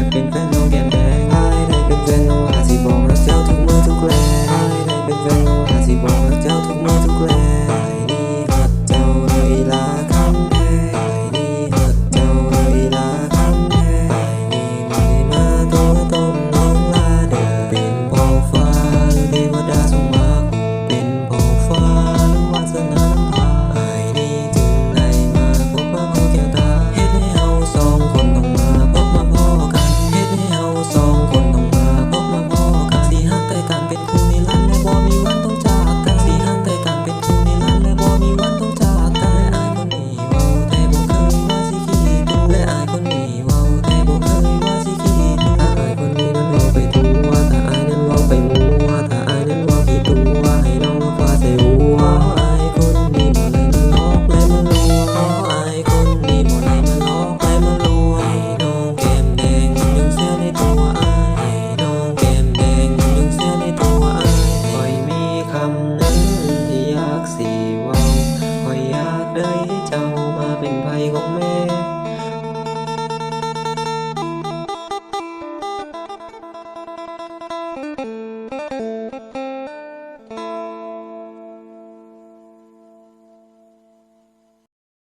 ากเป็นแฟน เป็นภัยของแม่